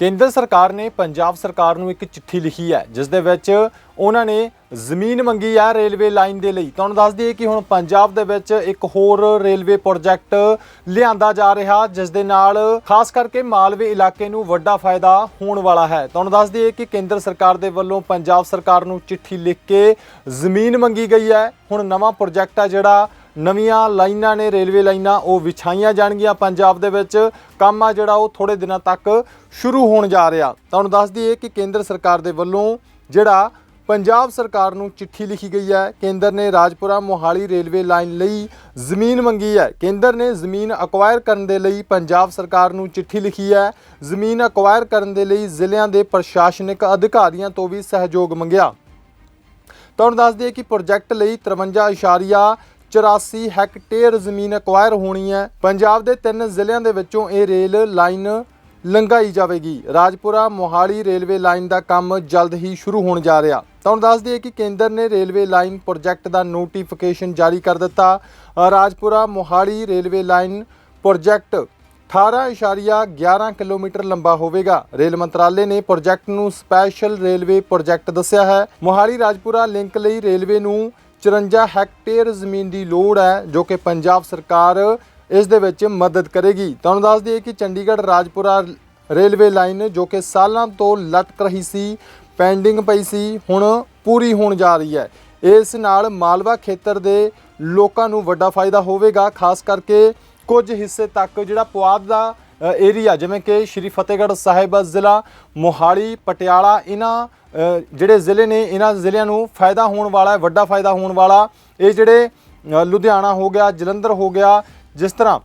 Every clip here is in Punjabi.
ਕੇਂਦਰ ਸਰਕਾਰ ਨੇ ਪੰਜਾਬ ਸਰਕਾਰ ਨੂੰ ਇੱਕ ਚਿੱਠੀ ਲਿਖੀ ਹੈ, ਜਿਸ ਦੇ ਵਿੱਚ ਉਹਨਾਂ ਨੇ ਜ਼ਮੀਨ ਮੰਗੀ ਹੈ ਰੇਲਵੇ ਲਾਈਨ ਦੇ ਲਈ। ਤੁਹਾਨੂੰ ਦੱਸ ਦਈਏ ਕਿ ਹੁਣ ਪੰਜਾਬ ਦੇ ਵਿੱਚ ਇੱਕ ਹੋਰ ਰੇਲਵੇ ਪ੍ਰੋਜੈਕਟ ਲਿਆਂਦਾ ਜਾ ਰਿਹਾ, ਜਿਸ ਦੇ ਨਾਲ ਖਾਸ ਕਰਕੇ ਮਾਲਵੇ ਇਲਾਕੇ ਨੂੰ ਵੱਡਾ ਫਾਇਦਾ ਹੋਣ ਵਾਲਾ ਹੈ। ਤੁਹਾਨੂੰ ਦੱਸ ਦਈਏ ਕਿ ਕੇਂਦਰ ਸਰਕਾਰ ਦੇ ਵੱਲੋਂ ਪੰਜਾਬ ਸਰਕਾਰ ਨੂੰ ਚਿੱਠੀ ਲਿਖ ਕੇ ਜ਼ਮੀਨ ਮੰਗੀ ਗਈ ਹੈ। ਹੁਣ ਨਵਾਂ ਪ੍ਰੋਜੈਕਟ ਆ ਜਿਹੜਾ ਨਵੀਆਂ ਲਾਈਨਾਂ ਨੇ ਰੇਲਵੇ ਲਾਈਨਾਂ, ਉਹ ਵਿਛਾਈਆਂ ਜਾਣਗੀਆਂ ਪੰਜਾਬ ਦੇ ਵਿੱਚ। ਕੰਮ ਆ ਜਿਹੜਾ, ਉਹ ਥੋੜੇ ਦਿਨਾਂ ਤੱਕ ਸ਼ੁਰੂ ਹੋਣ ਜਾ ਰਿਹਾ। ਤੁਹਾਨੂੰ ਦੱਸ ਦਈਏ ਕਿ ਕੇਂਦਰ ਸਰਕਾਰ ਦੇ ਵੱਲੋਂ ਜਿਹੜਾ ਪੰਜਾਬ ਸਰਕਾਰ ਨੂੰ ਚਿੱਠੀ ਲਿਖੀ ਗਈ ਹੈ, ਕੇਂਦਰ ਨੇ ਰਾਜਪੁਰਾ ਮੋਹਾਲੀ ਰੇਲਵੇ ਲਾਈਨ ਲਈ ਜ਼ਮੀਨ ਮੰਗੀ ਹੈ। ਕੇਂਦਰ ਨੇ ਜ਼ਮੀਨ ਅਕਵਾਇਰ ਕਰਨ ਦੇ ਲਈ ਪੰਜਾਬ ਸਰਕਾਰ ਨੂੰ ਚਿੱਠੀ ਲਿਖੀ ਹੈ। ਜ਼ਮੀਨ ਅਕਵਾਇਰ ਕਰਨ ਦੇ ਲਈ ਜ਼ਿਲ੍ਹਿਆਂ ਦੇ ਪ੍ਰਸ਼ਾਸਨਿਕ ਅਧਿਕਾਰੀਆਂ ਤੋਂ ਵੀ ਸਹਿਯੋਗ ਮੰਗਿਆ। ਤੁਹਾਨੂੰ ਦੱਸ ਦਈਏ ਕਿ ਪ੍ਰੋਜੈਕਟ ਲਈ 53.84 ਹੈਕਟੇਅਰ ਜ਼ਮੀਨ ਅਕਵਾਇਰ ਹੋਣੀ ਹੈ। ਪੰਜਾਬ ਦੇ ਤਿੰਨ ਜ਼ਿਲ੍ਹਿਆਂ ਦੇ ਵਿੱਚੋਂ ਇਹ ਰੇਲ ਲਾਈਨ ਲੰਘਾਈ ਜਾਵੇਗੀ। ਰਾਜਪੁਰਾ, ਮੋਹਾਲੀ ਰੇਲਵੇ ਲਾਈਨ ਦਾ ਕੰਮ ਜਲਦ ਹੀ ਸ਼ੁਰੂ ਹੋਣ ਜਾ ਰਿਹਾ। ਤੁਹਾਨੂੰ ਦੱਸ ਦਈਏ ਕਿ ਕੇਂਦਰ ਨੇ ਰੇਲਵੇ ਲਾਈਨ ਪ੍ਰੋਜੈਕਟ ਦਾ ਨੋਟੀਫਿਕੇਸ਼ਨ ਜਾਰੀ ਕਰ ਦਿੱਤਾ। Rajpura, Mohali railway line project 18.11 kilometre ਲੰਬਾ ਹੋਵੇਗਾ। ਰੇਲ ਮੰਤਰਾਲੇ ਨੇ ਪ੍ਰੋਜੈਕਟ ਨੂੰ ਸਪੈਸ਼ਲ ਰੇਲਵੇ ਪ੍ਰੋਜੈਕਟ ਦੱਸਿਆ ਹੈ। ਮੋਹਾਲੀ, ਰਾਜਪੁਰਾ ਲਿੰਕ ਲਈ ਰੇਲਵੇ ਨੂੰ 54 ਹੈਕਟੇਅਰ ਜ਼ਮੀਨ ਦੀ ਲੋੜ ਹੈ, ਜੋ ਕਿ ਪੰਜਾਬ ਸਰਕਾਰ ਇਸ ਦੇ ਵਿੱਚ ਮਦਦ ਕਰੇਗੀ। ਤੁਹਾਨੂੰ ਦੱਸ ਦਈਏ ਕਿ ਚੰਡੀਗੜ੍ਹ ਰਾਜਪੁਰਾ ਰੇਲਵੇ ਲਾਈਨ, ਜੋ ਕਿ ਸਾਲਾਂ ਤੋਂ ਲਟਕ ਰਹੀ ਸੀ, ਪੈਂਡਿੰਗ ਪਈ ਸੀ, ਹੁਣ ਪੂਰੀ ਹੋਣ ਜਾ ਰਹੀ ਹੈ। ਇਸ ਨਾਲ ਮਾਲਵਾ ਖੇਤਰ ਦੇ ਲੋਕਾਂ ਨੂੰ ਵੱਡਾ ਫਾਇਦਾ ਹੋਵੇਗਾ, ਖਾਸ ਕਰਕੇ ਕੁਝ ਹਿੱਸੇ ਤੱਕ ਜਿਹੜਾ ਪੁਆਧ ਦਾ ਏਰੀਆ ਜਿਵੇਂ ਕਿ ਸ਼੍ਰੀ ਫਤਿਹਗੜ੍ਹ ਸਾਹਿਬ ਜ਼ਿਲ੍ਹਾ, ਮੋਹਾਲੀ, ਪਟਿਆਲਾ, ਇਹਨਾਂ ਜਿਹੜੇ ਜ਼ਿਲ੍ਹੇ ਨੇ, ਇਹਨਾਂ ਜ਼ਿਲ੍ਹਿਆਂ ਨੂੰ ਫਾਇਦਾ ਹੋਣ ਵਾਲਾ ਹੈ, ਵੱਡਾ ਫਾਇਦਾ ਹੋਣ ਵਾਲਾ। ਇਹ ਜਿਹੜੇ ਲੁਧਿਆਣਾ ਹੋ ਗਿਆ, ਜਲੰਧਰ ਹੋ ਗਿਆ, ਜਿਸ ਤਰ੍ਹਾਂ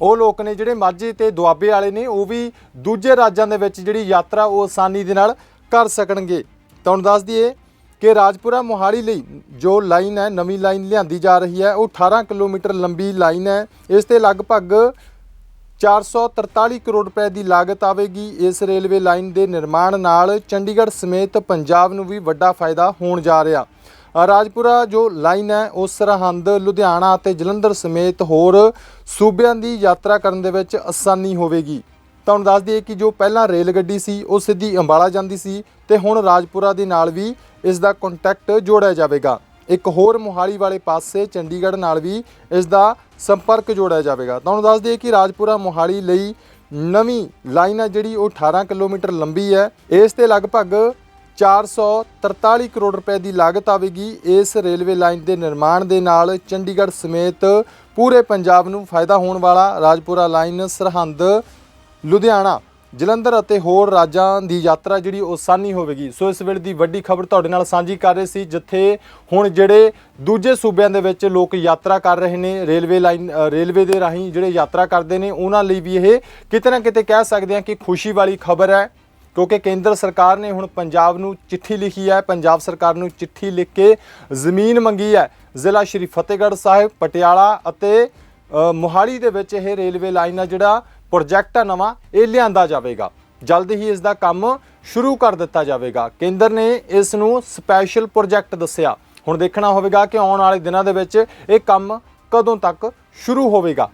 ਉਹ ਲੋਕ ਨੇ ਜਿਹੜੇ ਮਾਝੇ ਤੇ ਦੁਆਬੇ ਵਾਲੇ ਨੇ, ਉਹ ਵੀ ਦੂਜੇ ਰਾਜਾਂ ਦੇ ਵਿੱਚ ਜਿਹੜੀ ਯਾਤਰਾ ਉਹ ਆਸਾਨੀ ਦੇ ਨਾਲ ਕਰ ਸਕਣਗੇ। ਤੁਹਾਨੂੰ ਦੱਸ ਦਈਏ ਕਿ ਰਾਜਪੁਰਾ, ਮੋਹਾਲੀ ਲਈ ਜੋ ਲਾਈਨ ਹੈ, ਨਵੀਂ ਲਾਈਨ ਲਿਆਂਦੀ ਜਾ ਰਹੀ ਹੈ, ਉਹ 18 ਕਿਲੋਮੀਟਰ ਲੰਬੀ ਲਾਈਨ ਹੈ। ਇਸ ਤੇ ਲਗਭਗ 443 ਕਰੋੜ ਰੁਪਏ ਦੀ ਲਾਗਤ ਆਵੇਗੀ। ਇਸ ਰੇਲਵੇ ਲਾਈਨ ਦੇ ਨਿਰਮਾਣ ਨਾਲ ਚੰਡੀਗੜ੍ਹ ਸਮੇਤ ਪੰਜਾਬ ਨੂੰ ਵੀ ਵੱਡਾ ਫਾਇਦਾ ਹੋਣ ਜਾ ਰਿਹਾ। ਰਾਜਪੁਰਾ ਜੋ ਲਾਈਨ ਹੈ, ਉਹ ਸਰਹੰਦ, ਲੁਧਿਆਣਾ ਅਤੇ ਜਲੰਧਰ ਸਮੇਤ ਹੋਰ ਸੂਬਿਆਂ ਦੀ ਯਾਤਰਾ ਕਰਨ ਦੇ ਵਿੱਚ ਆਸਾਨੀ ਹੋਵੇਗੀ। ਤੁਹਾਨੂੰ ਦੱਸ ਦਈਏ ਕਿ ਜੋ ਪਹਿਲਾਂ ਰੇਲ ਗੱਡੀ ਸੀ, ਉਹ ਸਿੱਧੀ ਅੰਬਾਲਾ ਜਾਂਦੀ ਸੀ ਤੇ ਹੁਣ ਰਾਜਪੁਰਾ ਦੇ ਨਾਲ ਵੀ ਇਸ ਦਾ ਕੰਟੈਕਟ ਜੋੜਿਆ ਜਾਵੇਗਾ। ਇੱਕ ਹੋਰ ਮੋਹਾਲੀ ਵਾਲੇ ਪਾਸੇ ਚੰਡੀਗੜ੍ਹ ਨਾਲ ਵੀ ਇਸ ਦਾ ਸੰਪਰਕ ਜੋੜਿਆ ਜਾਵੇਗਾ। ਤੁਹਾਨੂੰ ਦੱਸ ਦਈਏ ਕਿ ਰਾਜਪੁਰਾ ਮੋਹਾਲੀ ਲਈ ਨਵੀਂ ਲਾਈਨ ਹੈ ਜਿਹੜੀ ਉਹ 18 ਕਿਲੋਮੀਟਰ ਲੰਬੀ ਹੈ। ਇਸ ਤੇ ਲਗਭਗ 443 ਕਰੋੜ ਰੁਪਏ ਦੀ ਲਾਗਤ ਆਵੇਗੀ। ਇਸ ਰੇਲਵੇ ਲਾਈਨ ਦੇ ਨਿਰਮਾਣ ਦੇ ਨਾਲ ਚੰਡੀਗੜ੍ਹ ਸਮੇਤ ਪੂਰੇ ਪੰਜਾਬ ਨੂੰ ਫਾਇਦਾ ਹੋਣ ਵਾਲਾ ਰਾਜਪੁਰਾ ਲਾਈਨ ਸਰਹੰਦ, ਲੁਧਿਆਣਾ ਜਲੰਧਰ ਅਤੇ ਹੋਰ ਰਾਜਾਂ ਦੀ ਯਾਤਰਾ ਜਿਹੜੀ ਉਹ ਆਸਾਨੀ ਹੋਵੇਗੀ। ਸੋ ਇਸ ਵੇਲੇ ਦੀ ਵੱਡੀ ਖਬਰ ਤੁਹਾਡੇ ਨਾਲ ਸਾਂਝੀ ਕਰ ਰਹੇ ਸੀ, ਜਿੱਥੇ ਹੁਣ ਜਿਹੜੇ ਦੂਜੇ ਸੂਬਿਆਂ ਦੇ ਵਿੱਚ ਲੋਕ ਯਾਤਰਾ ਕਰ ਰਹੇ ਨੇ, ਰੇਲਵੇ ਲਾਈਨ ਰੇਲਵੇ ਦੇ ਰਾਹੀਂ ਜਿਹੜੇ ਯਾਤਰਾ ਕਰਦੇ ਨੇ, ਉਹਨਾਂ ਲਈ ਵੀ ਇਹ ਕਿਤੇ ਨਾ ਕਿਤੇ ਕਹਿ ਸਕਦੇ ਹਾਂ ਕਿ ਖੁਸ਼ੀ ਵਾਲੀ ਖਬਰ ਹੈ, ਕਿਉਂਕਿ ਕੇਂਦਰ ਸਰਕਾਰ ਨੇ ਹੁਣ ਪੰਜਾਬ ਨੂੰ ਚਿੱਠੀ ਲਿਖੀ ਹੈ, ਪੰਜਾਬ ਸਰਕਾਰ ਨੂੰ ਚਿੱਠੀ ਲਿਖ ਕੇ ਜ਼ਮੀਨ ਮੰਗੀ ਹੈ। ਜ਼ਿਲ੍ਹਾ ਸ਼੍ਰੀ ਫਤਿਹਗੜ੍ਹ ਸਾਹਿਬ, ਪਟਿਆਲਾ ਅਤੇ ਮੋਹਾਲੀ ਦੇ ਵਿੱਚ ਇਹ ਰੇਲਵੇ ਲਾਈਨ ਆ ਜਿਹੜਾ ਪ੍ਰੋਜੈਕਟ ਆ ਨਵਾਂ, ਇਹ ਲਿਆਂਦਾ ਜਾਵੇਗਾ। ਜਲਦ ਹੀ ਇਸ ਦਾ ਕੰਮ ਸ਼ੁਰੂ ਕਰ ਦਿੱਤਾ ਜਾਵੇਗਾ। ਕੇਂਦਰ ਨੇ ਇਸ ਨੂੰ ਸਪੈਸ਼ਲ ਪ੍ਰੋਜੈਕਟ ਦੱਸਿਆ। ਹੁਣ ਦੇਖਣਾ ਹੋਵੇਗਾ ਕਿ ਆਉਣ ਵਾਲੇ ਦਿਨਾਂ ਦੇ ਵਿੱਚ ਇਹ ਕੰਮ ਕਦੋਂ ਤੱਕ ਸ਼ੁਰੂ ਹੋਵੇਗਾ।